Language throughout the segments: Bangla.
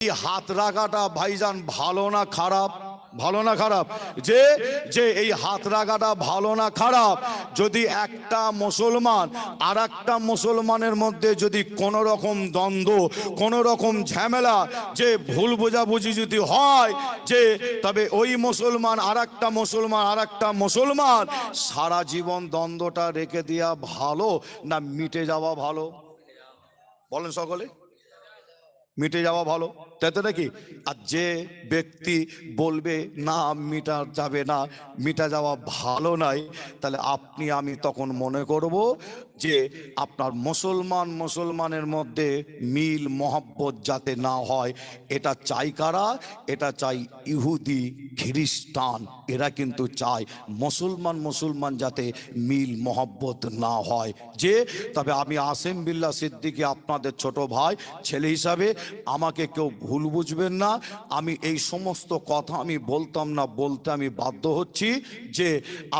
এই হাত রাখাটা ভাইজান ভালো না খারাপ? ভালো না খারাপ? যে যে এই হাত রাখাটা ভালো না খারাপ, যদি একটা মুসলমান আর একটা মুসলমানের মধ্যে যদি কোনো রকম দ্বন্দ্ব কোনো রকম ঝামেলা, যে ভুল বোঝাবুঝি যদি হয়, যে তবে ওই মুসলমান আর একটা মুসলমান আর একটা মুসলমান, সারা জীবন দ্বন্দ্বটা রেখে দেওয়া ভালো না মিটে যাওয়া ভালো? বলেন সকলে। মিটে যাওয়া ভালো। তাই তো নাকি? আর যে ব্যক্তি বলবে, না, মিটা যাবে না, মিটা যাওয়া ভালো নাই, তাহলে আপনি, আমি তখন মনে করব যে আপনার মুসলমান মুসলমানের মধ্যে মিল মহব্বত যাতে না হয়, এটা চাই কারা? এটা চাই ইহুদি, খ্রিস্টান। এরা কিন্তু চায় মুসলমান মুসলমান যাতে মিল মহব্বত না হয়। যে, তবে আমি আসেম বিল্লা সিদ্দিকি আপনাদের ছোট ভাই, ছেলে হিসাবে আমাকে কেউ ভুল বুঝবেন না। আমি এই সমস্ত কথা আমি বলতাম না, বলতে আমি বাধ্য হচ্ছি যে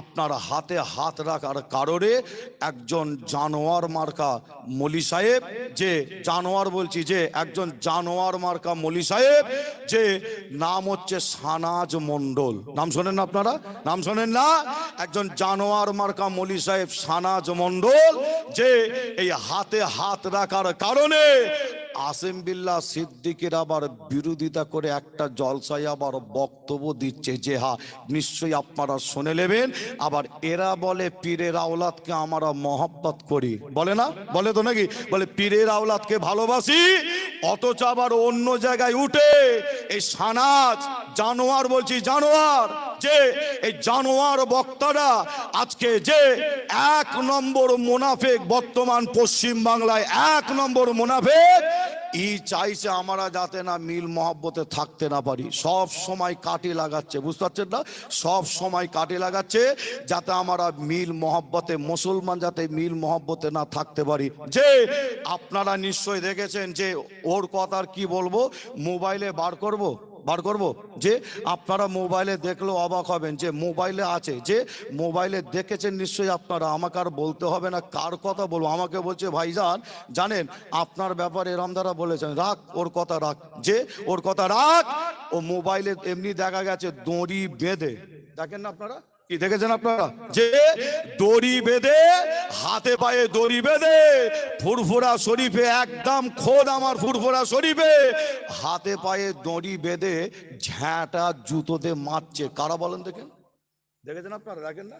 আপনার হাতে হাত রাখার কারণে একজন জানোয়ার মার্কা মলি সাহেব, যে জানোয়ার বলছি, যে একজন জানোয়ার মার্কা মলি সাহেব, যে নাম হচ্ছে সানাজ মণ্ডল। নাম শোনেন না আপনারা? নাম শোনেন না? একজন জানোয়ার মার্কা মলি সাহেব সানাজ মণ্ডল, যে এই হাতে হাত রাখার কারণে আসেম বিল্লাহ সিদ্দিকের আবার বিরোধিতা করে একটা জলসায় আবার বক্তব্য দিচ্ছে যে হা, নিশ্চয়ই আপনারা শুনে নেবেন। আবার এরা বলে, পীরের আওলাদকে আমরা মহব্বত করি। বলে না? বলে তো নাকি? বলে, পীরের আওলাদকে ভালোবাসি, অথচ আবার অন্য জায়গায় উঠে এই সানাজ, জানোয়ার বলছি, জানোয়ার। যে এই জানোয়ার বক্তারা আজকে যে এক নম্বর মুনাফেক বর্তমান পশ্চিম বাংলায় এক নম্বর মুনাফেক, ই চাইছে আমরা যাতে না মিল মহব্বতে থাকতে না পারি। সব সময় কাটি লাগাচ্ছে, বুঝতে পারছেন না? সব সময় কাটি লাগাচ্ছে যাতে আমরা মিল মহব্বতে, মুসলমান যাতে মিল মহব্বতে না থাকতে পারি। যে আপনারা নিশ্চয়ই দেখেছেন যে ওর কথার কি বলব? মোবাইলে বার করব? বার করব? যে আপনারা মোবাইলে দেখলেও অবাক হবেন, যে মোবাইলে আছে, যে মোবাইলে দেখেছেন নিশ্চয়ই আপনারা। আমাকে আর বলতে হবে না কার কথা বলব। আমাকে বলছে, ভাইজান, জানেন, আপনার ব্যাপারে এরম দ্বারা বলেছেন। রাখ, ওর কথা রাখ। যে, ওর কথা রাখ। ও মোবাইলে এমনি দেখা গেছে, দড়ি বেঁধে। দেখেন না আপনারা? কি দেখেছেন আপনারা? যে দড়ি বেঁধে, হাতে পায়ে দড়ি বেঁধে, ফুরফুরা শরীফে একদম খোদ আমার ফুরফুরা শরীফে, হাতে পায়ে দড়ি বেঁধে ঝ্যাঁটা জুতোতে মারছে। কারা বলেন দেখেন? দেখেছেন আপনারা? দেখেন না?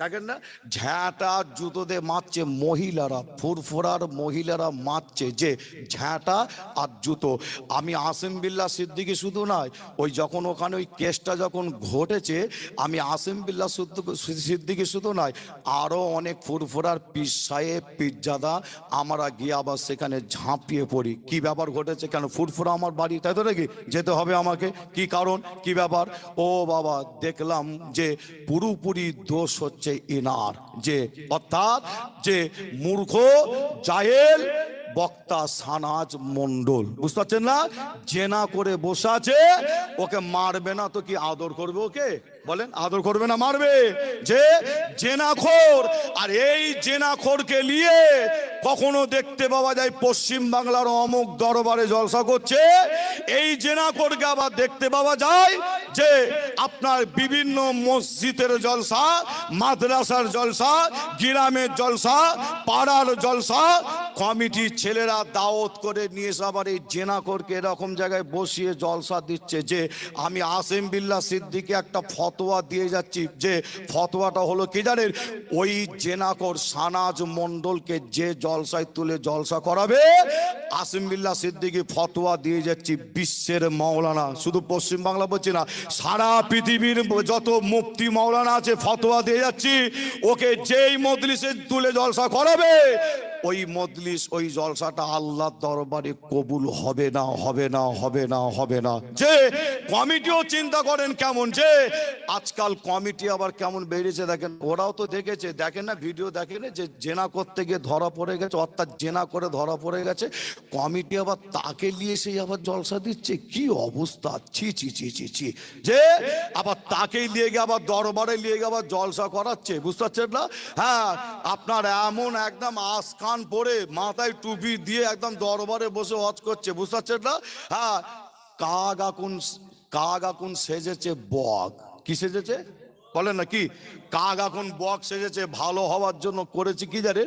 দেখেন না? ঝ্যাঁটা জুতোতে মারছে মহিলারা, ফুরফুরার মহিলারা মারছে যে ঝ্যাঁটা আর জুতো। আমি আসেম বিল্লা সিদ্দিকি শুধু নয়, ওই যখন ওখানে ওই কেসটা যখন ঘটেছে, আমি আসেম বিল্লা সিদ্দিকি শুধু নয় আরও অনেক ফুরফুরার পিস সাহেব আমরা গিয়ে আবার সেখানে ঝাঁপিয়ে পড়ি। কি ব্যাপার ঘটেছে কেন? ফুরফুরা আমার বাড়ি, তাই তো নাকি? যেতে হবে আমাকে। কি কারণ? কি ব্যাপার? ও বাবা, দেখলাম যে পুরোপুরি দোষ হচ্ছে ইনার যে অর্থাৎ যে মূর্খ জাহেল বক্তা সানাজ মন্ডল বুঝতে পারছেন না? জেনা করে বসে আছে। ওকে মারবে না তো কি আদর করবে ওকে? বলেন, আদর করবে না, মারবে। যে জেনাখোর। আর এই জেনাখোরকে নিয়ে কখনো দেখতে পাওয়া যায় পশ্চিম বাংলার অমুক দরবারে জলসা করছে। এই জেনাখোরকে আবার দেখতে পাওয়া যায় যে আপনার বিভিন্ন মসজিদের জলসা, মাদ্রাসার জলসা, গ্রামের জলসা, পাড়ার জলসা কমিটির ছেলেরা দাওয়াত করে নিয়ে এসে আবার এই জেনাকরকে এরকম জায়গায় বসিয়ে জলসা দিচ্ছে যে, আমি আসেম বিল্লা সিদ্দিকে একটা ফতোয়া দিয়ে যাচ্ছি। যে, ফতোয়াটা হলো কি জানেন? ওই জেনাকর সানাজ মণ্ডলকে যে জলসায় তুলে জলসা করাবে, আসিম বিল্লা সিদ্দিকি ফতোয়া দিয়ে যাচ্ছি বিশ্বের মাওলানা। শুধু পশ্চিম বাংলা বলছি না, সারা পৃথিবীর যত মুফতি মাওলানা আছে ফতোয়া দিয়ে যাচ্ছি, ওকে যেই মজলিসে তুলে জলসা করাবে ওই মজলিস, ওই জলসাটা আল্লাহর দরবারে কবুল হবে না হবে না হবে না হবে না। যে কমিটিও চিন্তা করেন কেমন, যে আজকাল কমিটি আবার কেমন বেরিয়েছে দেখেন, ওরাও তো দেখেছে, দেখেন না, ভিডিও দেখেন যে জেনা করতে গিয়ে ধরা পড়ে গেছে, অর্থাৎ জেনা করে ধরা পড়ে গেছে, কমিটি আবার তাকে নিয়ে সেই আবার জলসা দিচ্ছে, কি অবস্থা? ছি ছি ছি ছি ছি। যে আবার তাকেই নিয়ে গিয়ে আবার দরবারে নিয়ে গিয়ে আবার জলসা করাচ্ছে, বুঝতে পারছেন না? হ্যাঁ আপনার এমন একদম আসকান পরে মাথায় টুপি দিয়ে একদম দরবারে বসে হজ করছে, বুঝতে পারছে না? হ্যাঁ কাগ আকুন কাগ আকুন সেজেছে বক। কি সেজেছে? বলেন না, কি? কাক এখন বক সেজেছে, ভালো হওয়ার জন্য করেছে কি জানে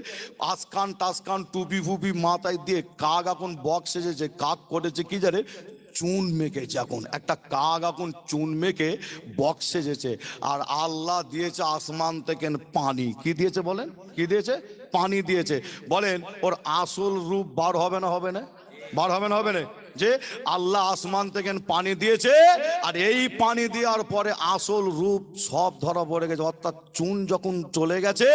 আসকান টাসকান টুপি ফুপি মাথায় দিয়ে কাক এখন বক সেজেছে, কাক করেছে কি জানে চুন মেখেছে এখন একটা কাক এখন চুন মেখে বক্সে যেছে আর আল্লাহ দিয়েছে আসমান থেকে পানি। কি দিয়েছে বলেন? কি দিয়েছে? পানি দিয়েছে। বলেন, ওর আসল রূপ বার হবে না হবে না? বার হবে না হবে না? যে আল্লাহ আসমান থেকে পানি দিয়েছে, আর এই পানি দেওয়ার পরে আসল রূপ সব ধরা পড়ে গেছে। অর্থাৎ চুন যখন চলে গেছে,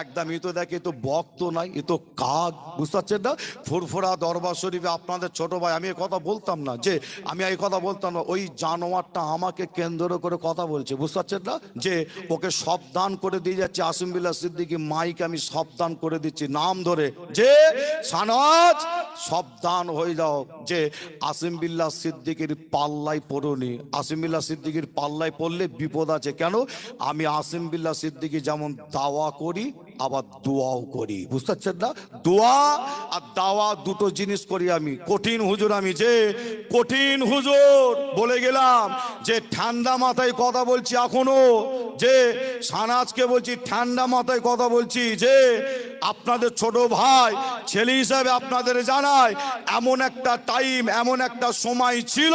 একদম এ তো দেখে তো বক্ত নাই, এ তো কাক, বুঝতে পারছেন না? ফুরফুরা দরবার শরীফে আপনাদের ছোট ভাই, আমি এই কথা বলতাম না, যে আমি এই কথা বলতাম না, ওই জানোয়ারটা আমাকে কেন্দ্র করে কথা বলছে, বুঝতে পারছেন না? যে ওকে সাবধান করে দিয়ে যাচ্ছে, আসিম বিল্লাহ সিদ্দিকি মাইকে আমি সাবধান করে দিচ্ছি, নাম ধরে, যে সানাজ সাবধান হয়ে যাও যে আসিম বিল্লাহ সিদ্দিকির পাল্লাই পড়ুনি। আসিম বিল্লাহ সিদ্দিকির পাল্লাই পড়লে বিপদ আছে। কেন? আমি আসিম বিল্লা সিদ্দিকি যেমন দাওয়া করি আবার দোয়াও করি। বুঝতে পারছেন না? দোয়া আর দাওয়া দুটো জিনিস করি আমি। কঠিন হুজুর আমি যে, কঠিন হুজুর। বলে গেলাম যে, ঠান্ডা মাথায় কথা বলছি এখনও। যে, সানাজকে বলছি, ঠান্ডা মাথায় কথা বলছি। যে, আপনাদের ছোট ভাই, ছেলে হিসাবে আপনাদের জানায় এমন একটা টাইম এমন একটা সময় ছিল,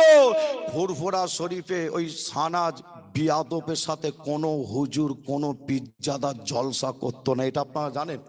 ফুরফুরা শরীফে ওই সানাজ বিয়াদবের সাথে কোনো হুজুর, কোনো পিজ্জাদার জলসা করতো না। এটা আপনারা জানেন?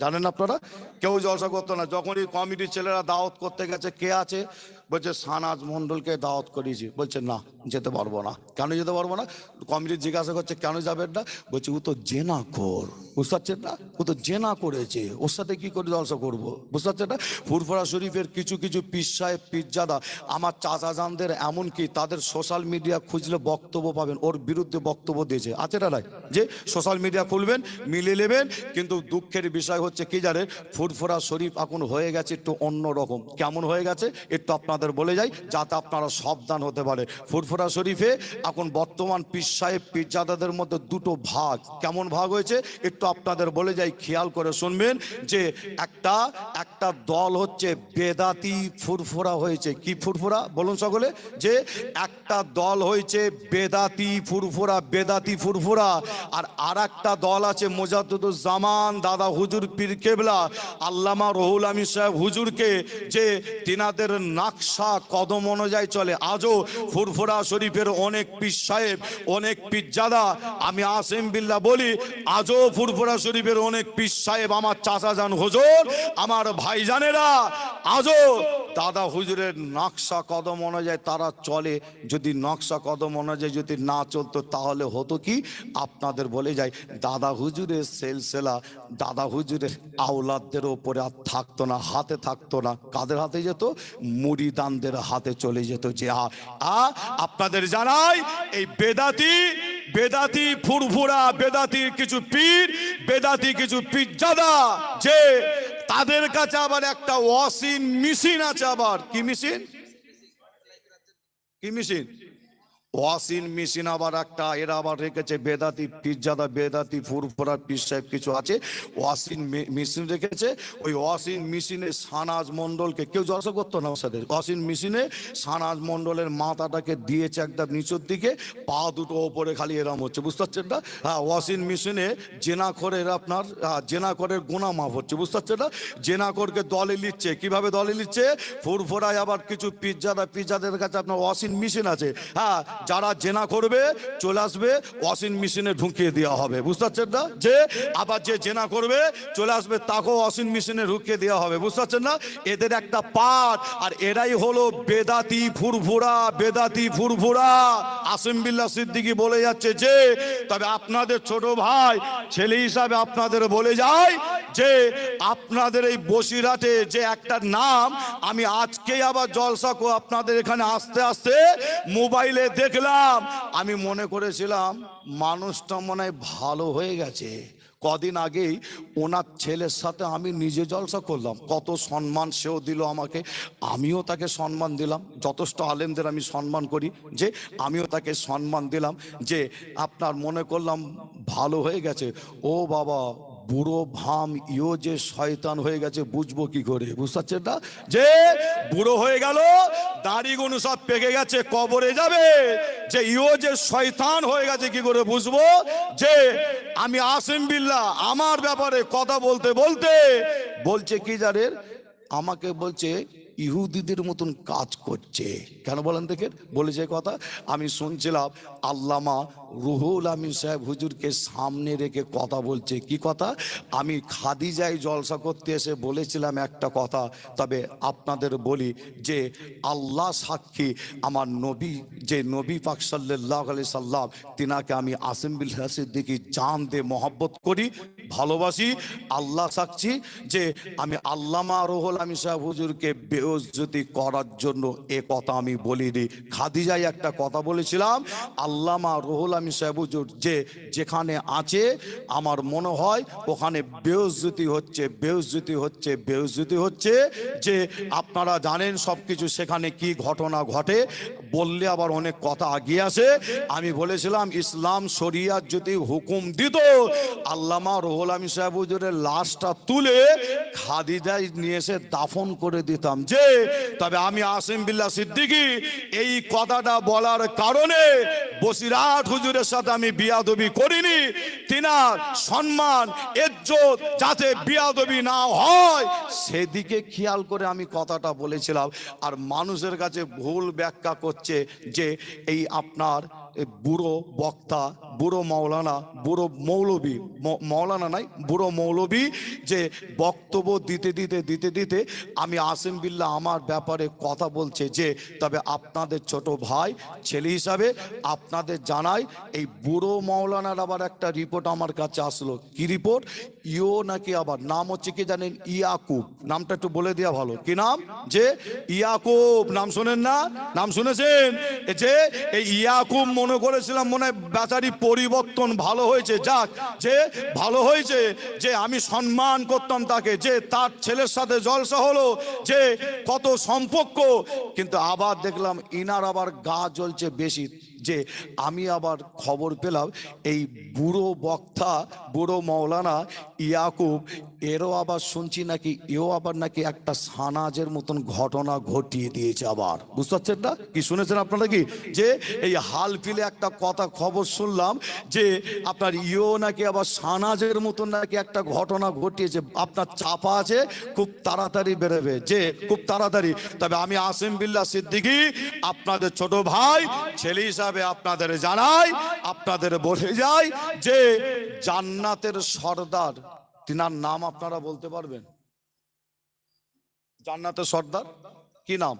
জানেন আপনারা? কেউ জলসা করতো না। যখনই কমিটির ছেলেরা দাওয়াত করতে গেছে, কে আছে? বলছে সানাজ মণ্ডলকে দাওয়াত করিয়েছি। বলছে, না, যেতে পারব না। কেন যেতে পারব না? কমিটি জিজ্ঞাসা করছে, কেন যাবেন না? বলছে, ও তো জেনা কর। বুঝতে পারছেন না? ও তো জেনা করেছে। ওর সাথে কি করে জলসা করব? বুঝতে পারছেন না? ফুরফুরা শরীফের কিছু কিছু পিস সাহেব পিজ্জাদা আমার চাচা জানদের এমনকি তাদের সোশ্যাল মিডিয়া খুঁজলে বক্তব্য পাবেন। ওর বিরুদ্ধে বক্তব্য দিয়েছে। আছে না যে সোশ্যাল মিডিয়া খুলবেন, মিলে নেবেন, কিন্তু দুঃখের বিষয় হচ্ছে কি জানেন? ফুরফুরা শরীফ এখন হয়ে গেছে একটু অন্য রকম কেমন হয়ে গেছে? একটু আপনাদের বলে যাই, যাতে আপনারা সাবধান হতে পারে। ফুরফুরা শরীফে এখন বর্তমান পীর সাহেব, পীরজাদাদের মধ্যে দুটো ভাগ। কেমন ভাগ হয়েছে? একটু আপনাদের বলে যাই, খেয়াল করে শুনবেন যে একটা একটা দল হচ্ছে বেদাতি ফুরফুরা হয়েছে। কি ফুরফুরা? বলুন সকলে। যে একটা দল হয়েছে বেদাতি ফুরফুরা বেদাতি ফুরফুরা, আর আর একটা দল আছে মোজাদ্দুজ্জামান দাদা হুজুর পীর কেবলা, আল্লামা রহুল আমির সাহেব হুজুরকে, যে তিনাদের নাকশা কদম অনুযায়ী চলে। আজও ফুরফুরা শরীফের অনেক পীর সাহেব, অনেক পিজ্জাদা আমি আসেম বিল্লা বলি, আজও ফুরফুরা শরীফের অনেক পীর সাহেব, আমার চাচা যান হুজুর, আমার ভাইজানেরা আজও দাদা হুজুরের নকশা কদম অনুযায়ী তারা চলে। যদি নকশা কদম অনুযায়ী যদি না চলতো, তাহলে হতো কি? আপনাদের বলে যায় দাদা হুজুরের সেলসেলা, দাদা হুজুরের আওলাদদের ওপরে আর থাকতো না, হাতে থাকতো না। কাদের হাতে যেত? মুড়িদানদের হাতে চলে যেত যে, আ আপনাদের জানাই, এই বেদাতি বেদাতি ফুরফুরা, বেদাতির কিছু পীর, বেদাতি কিছু পিজ্জাদা যে তাদের কাছে আবার একটা ওয়াশিং মেশিন আছে আবার। কি মেশিন? কি মেশিন? ওয়াসিন মেশিন আবার একটা এরা আবার রেখেছে বেদাতি পিজ্জাদা বেদাতি ফুরফুরা পিস সাহেব কিছু আছে। ওয়াসিন মেশিন রেখেছে। ওই ওয়াসিন মেশিনে সানাজ মণ্ডলকে কেউ জলসা করতো না ওর সাথে ওয়াসিন মেশিনে সানাজ মণ্ডলের মাথাটাকে দিয়েছে একদম নিচের দিকে পা দুটো ওপরে খালি এরম হচ্ছে বুঝতে পারছেন না? হ্যাঁ ওয়াসিন মেশিনে জেনাখরের আপনার হ্যাঁ, জেনাখরের গোনা মাপ হচ্ছে বুঝতে পারছেন না? জেনাখরকে দলে নিচ্ছে। কীভাবে দলে নিচ্ছে? ফুরফুরায় আবার কিছু পিজ্জাদা পিজ্জাদের কাছে আপনার ওয়াসিন মেশিন আছে। হ্যাঁ যারা জেনা করবে, চলে আসবে, ওয়াশিং মেশিনে ঢুকিয়ে দেওয়া হবে। বুঝতে পারছেন না? যে আবার যে জেনা করবে, চলে আসবে, তাকেও ওয়াশিং মেশিনে ঢুকিয়ে দেওয়া হবে। বুঝতে পারছেন না? এদের একটা পাঠ, আর এরাই হলো বেদাতি ফুরফুরা বেদাতি ফুরফুরা। আসিম বিল্লাহ সিদ্দিকি বলে যাচ্ছে যে, তবে আপনাদের ছোট ভাই, ছেলে হিসাবে আপনাদের বলে যায় যে, আপনাদের এই বসিরহাটে যে একটা নাম, আমি আজকেই আবার জলসা আপনাদের এখানে আসতে আসতে মোবাইলে দেখলাম, আমি মনে করেছিলাম মানুষটা মনে হয় ভালো হয়ে গেছে। কদিন আগেই ওনার ছেলের সাথে আমি নিজে জলসা করলাম। কত সম্মান সেও দিল আমাকে, আমিও তাকে সম্মান দিলাম। যথেষ্ট আলেমদের আমি সম্মান করি যে আমিও তাকে সম্মান দিলাম যে আপনার মনে করলাম ভালো হয়ে গেছে। ও বাবা বুড়ো ভাম ইও যে শয়তান হয়ে গেছে, বুঝব কি করে? বুঝতে পারছেন না? যে বুড়ো হয়ে গেল, দাড়িগুলো সব পেকে গেছে, কবরে যাবে। যে ইও যে শয়তান হয়ে গেছে, কি করে বুঝব? যে আমি আসিম বিল্লা আমার ব্যাপারে কথা বলতে বলতে, বলছে কি জানেন? আমাকে বলছে ইহুদিদের মতন কাজ করছে। কেন বলেন দেখে বলেছে কথা, আমি শুনছিলাম আল্লামা রুহুল আমিন সাহেব হুজুরকে সামনে রেখে কথা বলছে। কি কথা? আমি খাদিজায় জলসা করতে এসে বলেছিলাম একটা কথা, তবে আপনাদের বলি যে আল্লাহ সাক্ষী আমার নবী, যে নবী পাক সাল্লাহ আলি সাল্লাম, তিনাকে আমি আসিম বিল সিদ্দিকি জান দে মহব্বত করি। ভালোবাসি, আল্লাহ সাক্ষী যে আমি আল্লামা রুহুল আমিন সাহেব হুজুরকে বেউজ্জতি করার জন্য এ কথা আমি বলিনি। খাদিজাই একটা কথা বলেছিলাম, আল্লামা রুহুল আমিন সাহেব হুজুর যে যেখানে আছে, আমার মনে হয় ওখানে বেউজ্জতি হচ্ছে বেউজ্জতি হচ্ছে বেউজ্জতি হচ্ছে যে আপনারা জানেন সব কিছু সেখানে কি ঘটনা ঘটে। বললে আবার অনেক কথা আগিয়ে আসে। আমি বলেছিলাম, ইসলাম শরিয়ার যদি হুকুম দিত, আল্লামা রুহুল আমিন সাহেব হুজুরের লাশটা তুলে খাদিজায় নিয়ে এসে দাফন করে দিতাম। যে, তবে আমি আসিম বিল্লা সিদ্দিকি, এই কথাটা বলার কারণে বসিরাট হুজুরের সাথে আমি বিয়াদবি করিনি। তিনার সম্মান, ইজ্জত যাতে বিয়াদবি না হয়, সেদিকে খেয়াল করে আমি কথাটা বলেছিলাম। আর মানুষের কাছে ভুল ব্যাখ্যা করছে যে, এই আপনার বুড়ো বক্তা বুড়ো মৌলানা বুড়ো মৌলবী মৌলানা নাই, বুড়ো মৌলবী যে বক্তব্য দিতে দিতে দিতে দিতে আমি আসিম বিল্লাহ আমার ব্যাপারে কথা বলছে যে, তবে আপনাদের ছোট ভাই, ছেলে হিসাবে আপনাদের জানাই, এই বুড়ো মৌলানার আবার একটা রিপোর্ট আমার কাছে আসলো। কি রিপোর্ট ইও নাকি আবার, নাম হচ্ছে কি জানেন? ইয়াকুব। নামটা একটু বলে দেওয়া ভালো। কি নাম? যে ইয়াকুব। নাম শোনেন না? নাম শুনেছেন? যে, এই ইয়াকুব মনে করেছিলাম মনে হয় বেচারি পরিবর্তন ভালো হয়েছে, যাক, যে ভালো হয়েছে, যে আমি সম্মান করতাম তাকে, যে তার ছেলের সাথে জলসা হলো, যে কত সম্পর্ক, কিন্তু আবার দেখলাম ইনার আবার গা জ্বলছে বেশি, যে আমি আবার খবর পেলাম, এই বুড়ো বক্তা, বুড়ো মৌলানা ইয়াকুব এরও আবার শুনছি নাকি, এও আবার নাকি একটা সানাজের মতন ঘটনা ঘটিয়ে দিয়েছে আবার। বুঝতে পারছেন না? কি শুনেছেন আপনারা কি? যে এই হাল ফিলে একটা কথা খবর শুনলাম যে আপনার ইও নাকি আবার সানাজের মতন নাকি একটা ঘটনা ঘটিয়েছে, আপনার চাপা আছে, খুব তাড়াতাড়ি বেরোবে। যে, খুব তাড়াতাড়ি। তবে আমি আসিম বিল্লাহ সিদ্দিকি, আপনাদের ছোট ভাই, ছেলে হিসাবে আপনাদের জানাই, আপনাদের বলে যাই যে জান্নাতের সর্দার তিনার নাম আপনারা বলতে পারবেন? জান্নাতের সর্দার? কি নাম?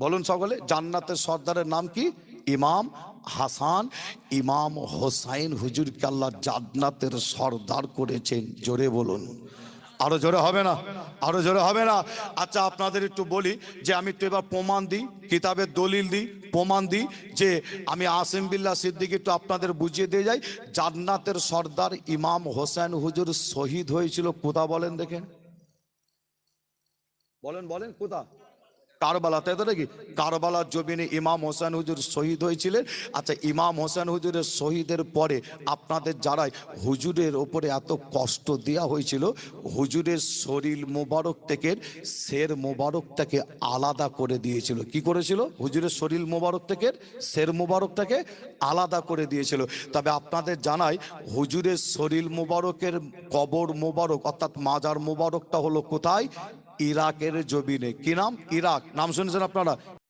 বলুন সকলে জান্নাতের সর্দারের নাম কি? ইমাম হাসান। ইমাম হোসাইন হুজুরকে আল্লাহ জান্নাতের সর্দার করেছেন। জোরে বলুন। আরও জোরে হবে না? আরও জোরে হবে না? আচ্ছা আপনাদের একটু বলি যে আমি একটু এবার প্রমাণ দিই, কিতাবের দলিল দিই, প্রমাণ দিই যে আমি আসিম বিল্লা সিদ্দিক একটু আপনাদের বুঝিয়ে দিয়ে যাই। জান্নাতের সর্দার ইমাম হোসেন হুজুর শহীদ হয়েছিল কোথা বলেন দেখেন? বলেন বলেন, কোথা? কারবালা তাই তো নাকি কারবালার জমিনে ইমাম হোসেন হুজুর শহীদ হয়েছিলেন? আচ্ছা ইমাম হোসেন হুজুরের শহীদের পরে আপনাদের যারাই হুজুরের ওপরে এত কষ্ট দেওয়া হয়েছিল, হুজুরের শরীর মোবারক থেকে, শের মোবারকটাকে আলাদা করে দিয়েছিল। কি করেছিল? হুজুরের শরীর মোবারক থেকে, শের মোবারকটাকে আলাদা করে দিয়েছিল। তবে আপনাদের জানাই, হুজুরের শরীর মোবারকের কবর মোবারক, অর্থাৎ মাজার মোবারকটা হলো কোথায়? ইরাকের জমিনে। কি নাম? ইরাক। নাম শুনেছেন আপনারা?